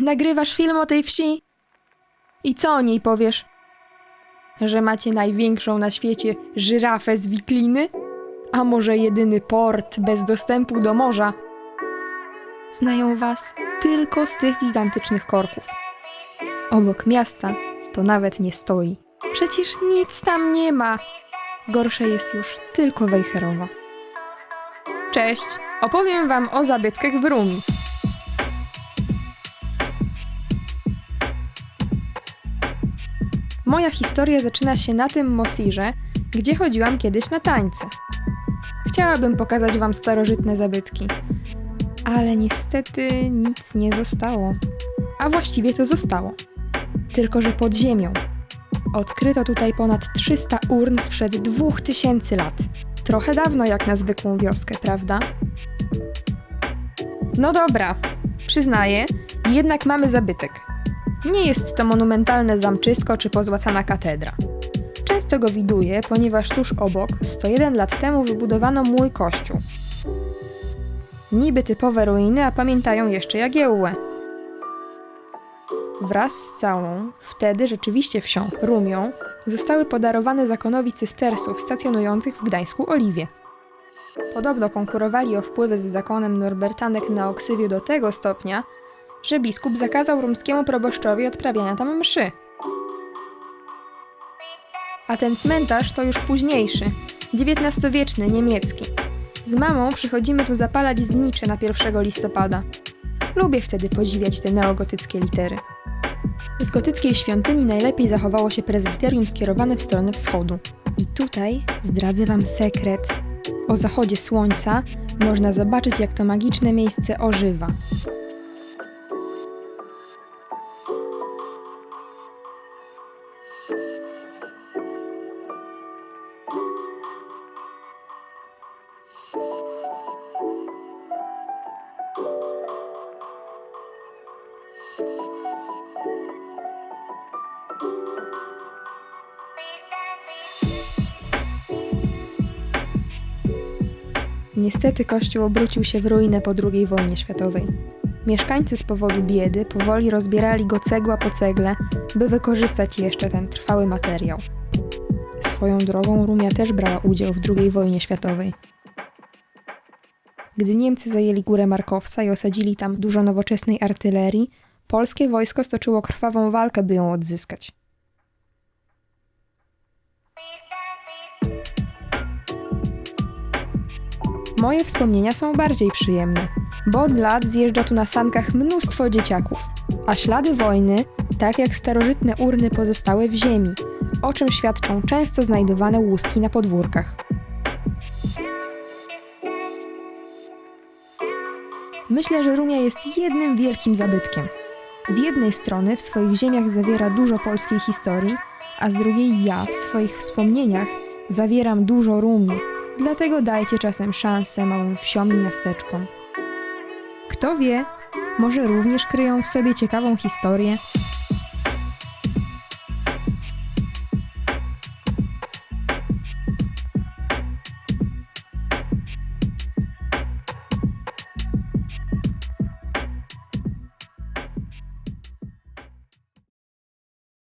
Nagrywasz film o tej wsi? I co o niej powiesz? Że macie największą na świecie żyrafę z Wikliny? A może jedyny port bez dostępu do morza? Znają was tylko z tych gigantycznych korków. Obok miasta to nawet nie stoi. Przecież nic tam nie ma. Gorsze jest już tylko Wejherowa. Cześć, opowiem wam o zabytkach w Rumi. Moja historia zaczyna się na tym Mosirze, gdzie chodziłam kiedyś na tańce. Chciałabym pokazać wam starożytne zabytki, ale niestety nic nie zostało. A właściwie to zostało. Tylko, że pod ziemią. Odkryto tutaj ponad 300 urn sprzed 2000 lat. Trochę dawno jak na zwykłą wioskę, prawda? No dobra, przyznaję, jednak mamy zabytek. Nie jest to monumentalne zamczysko czy pozłacana katedra. Często go widuję, ponieważ tuż obok, 101 lat temu, wybudowano mój kościół. Niby typowe ruiny, a pamiętają jeszcze Jagiełłę. Wraz z całą, wtedy rzeczywiście wsią, Rumią, zostały podarowane zakonowi cystersów stacjonujących w Gdańsku Oliwie. Podobno konkurowali o wpływy z zakonem Norbertanek na Oksywiu do tego stopnia, że biskup zakazał rumskiemu proboszczowi odprawiania tam mszy. A ten cmentarz to już późniejszy, XIX-wieczny, niemiecki. Z mamą przychodzimy tu zapalać znicze na 1 listopada. Lubię wtedy podziwiać te neogotyckie litery. Z gotyckiej świątyni najlepiej zachowało się prezbiterium skierowane w stronę wschodu. I tutaj zdradzę Wam sekret. O zachodzie słońca można zobaczyć, jak to magiczne miejsce ożywa. Niestety kościół obrócił się w ruinę po II wojnie światowej. Mieszkańcy z powodu biedy powoli rozbierali go cegła po cegle, by wykorzystać jeszcze ten trwały materiał. Swoją drogą Rumia też brała udział w II wojnie światowej. Gdy Niemcy zajęli górę Markowca i osadzili tam dużo nowoczesnej artylerii, polskie wojsko stoczyło krwawą walkę, by ją odzyskać. Moje wspomnienia są bardziej przyjemne, bo od lat zjeżdża tu na sankach mnóstwo dzieciaków, a ślady wojny, tak jak starożytne urny, pozostały w ziemi, o czym świadczą często znajdowane łuski na podwórkach. Myślę, że Rumia jest jednym wielkim zabytkiem. Z jednej strony w swoich ziemiach zawiera dużo polskiej historii, a z drugiej ja w swoich wspomnieniach zawieram dużo Rumii, Dlatego dajcie czasem szansę małym wsiom i miasteczkom. Kto wie, może również kryją w sobie ciekawą historię,